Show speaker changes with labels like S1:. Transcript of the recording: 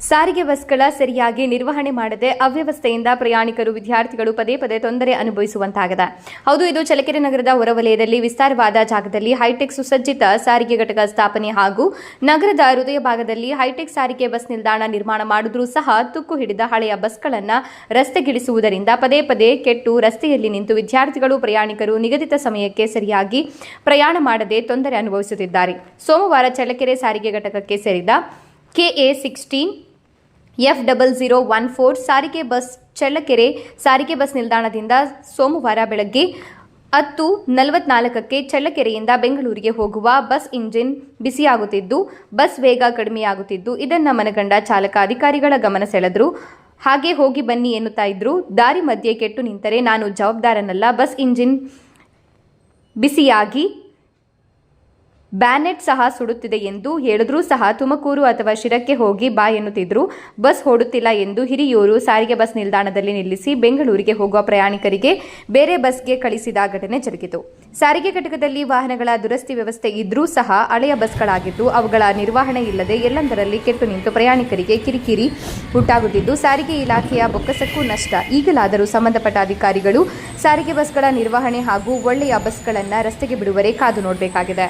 S1: ಸಾರಿಗೆ ಬಸ್ಗಳ ಸರಿಯಾಗಿ ನಿರ್ವಹಣೆ ಮಾಡದೆ ಅವ್ಯವಸ್ಥೆಯಿಂದ ಪ್ರಯಾಣಿಕರು ವಿದ್ಯಾರ್ಥಿಗಳು ಪದೇ ಪದೇ ತೊಂದರೆ ಅನುಭವಿಸುವಂತಾಗಿದೆ. ಹೌದು, ಇದು ಚಳ್ಳಕೆರೆ ನಗರದ ಹೊರವಲಯದಲ್ಲಿ ವಿಸ್ತಾರವಾದ ಜಾಗದಲ್ಲಿ ಹೈಟೆಕ್ ಸುಸಜ್ಜಿತ ಸಾರಿಗೆ ಘಟಕ ಸ್ಥಾಪನೆ ಹಾಗೂ ನಗರದ ಹೃದಯ ಭಾಗದಲ್ಲಿ ಹೈಟೆಕ್ ಸಾರಿಗೆ ಬಸ್ ನಿಲ್ದಾಣ ನಿರ್ಮಾಣ ಮಾಡಿದ್ರೂ ಸಹ ತುಕ್ಕು ಹಿಡಿದ ಹಳೆಯ ಬಸ್ಗಳನ್ನು ರಸ್ತೆಗಿಳಿಸುವುದರಿಂದ ಪದೇ ಪದೇ ಕೆಟ್ಟು ರಸ್ತೆಯಲ್ಲಿ ನಿಂತು ವಿದ್ಯಾರ್ಥಿಗಳು, ಪ್ರಯಾಣಿಕರು ನಿಗದಿತ ಸಮಯಕ್ಕೆ ಸರಿಯಾಗಿ ಪ್ರಯಾಣ ಮಾಡದೆ ತೊಂದರೆ ಅನುಭವಿಸುತ್ತಿದ್ದಾರೆ. ಸೋಮವಾರ ಚಳ್ಳಕೆರೆ ಸಾರಿಗೆ ಘಟಕಕ್ಕೆ ಸೇರಿದ KA sixteen F double zero one four ಸಾರಿಗೆ ಬಸ್ ಚಳ್ಳಕೆರೆ ಸಾರಿಗೆ ಬಸ್ ನಿಲ್ದಾಣದಿಂದ ಸೋಮವಾರ ಬೆಳಗ್ಗೆ ಹತ್ತು ನಲವತ್ನಾಲ್ಕಕ್ಕೆ ಚಳ್ಳಕೆರೆಯಿಂದ ಬೆಂಗಳೂರಿಗೆ ಹೋಗುವ ಬಸ್ ಇಂಜಿನ್ ಬಿಸಿಯಾಗುತ್ತಿದ್ದು, ಬಸ್ ವೇಗ ಕಡಿಮೆಯಾಗುತ್ತಿದ್ದು, ಇದನ್ನು ಮನಗಂಡ ಚಾಲಕ ಅಧಿಕಾರಿಗಳ ಗಮನ ಸೆಳೆದ್ರು. ಹಾಗೆ ಹೋಗಿ ಬನ್ನಿ ಎನ್ನುತ್ತಾ ಇದ್ರು. ದಾರಿ ಮಧ್ಯೆ ಕೆಟ್ಟು ನಿಂತರೆ ನಾನು ಜವಾಬ್ದಾರನಲ್ಲ, ಬಸ್ ಇಂಜಿನ್ ಬಿಸಿಯಾಗಿ ಬ್ಯಾನೆಟ್ ಸಹ ಸುಡುತ್ತಿದೆ ಎಂದು ಹೇಳಿದ್ರೂ ಸಹ ತುಮಕೂರು ಅಥವಾ ಶಿರಕ್ಕೆ ಹೋಗಿ ಬಾ ಎನ್ನುತ್ತಿದ್ರು. ಬಸ್ ಓಡುತ್ತಿಲ್ಲ ಎಂದು ಹಿರಿಯೂರು ಸಾರಿಗೆ ಬಸ್ ನಿಲ್ದಾಣದಲ್ಲಿ ನಿಲ್ಲಿಸಿ ಬೆಂಗಳೂರಿಗೆ ಹೋಗುವ ಪ್ರಯಾಣಿಕರಿಗೆ ಬೇರೆ ಬಸ್ಗೆ ಕಳಿಸಿದ ಘಟನೆ ಜರುಗಿತು. ಸಾರಿಗೆ ಘಟಕದಲ್ಲಿ ವಾಹನಗಳ ದುರಸ್ತಿ ವ್ಯವಸ್ಥೆ ಇದ್ರೂ ಸಹ ಹಳೆಯ ಬಸ್ಗಳಾಗಿದ್ದು ಅವುಗಳ ನಿರ್ವಹಣೆ ಇಲ್ಲದೆ ಎಲ್ಲಂದರಲ್ಲಿ ಕೆಟ್ಟು ನಿಂತು ಪ್ರಯಾಣಿಕರಿಗೆ ಕಿರಿಕಿರಿ ಉಂಟಾಗುತ್ತಿದ್ದು, ಸಾರಿಗೆ ಇಲಾಖೆಯ ಬೊಕ್ಕಸಕ್ಕೂ ನಷ್ಟ. ಈಗಲಾದರೂ ಸಂಬಂಧಪಟ್ಟ ಅಧಿಕಾರಿಗಳು ಸಾರಿಗೆ ಬಸ್ಗಳ ನಿರ್ವಹಣೆ ಹಾಗೂ ಒಳ್ಳೆಯ ಬಸ್ಗಳನ್ನು ರಸ್ತೆಗೆ ಬಿಡುವರೆ ಕಾದು ನೋಡಬೇಕಾಗಿದೆ.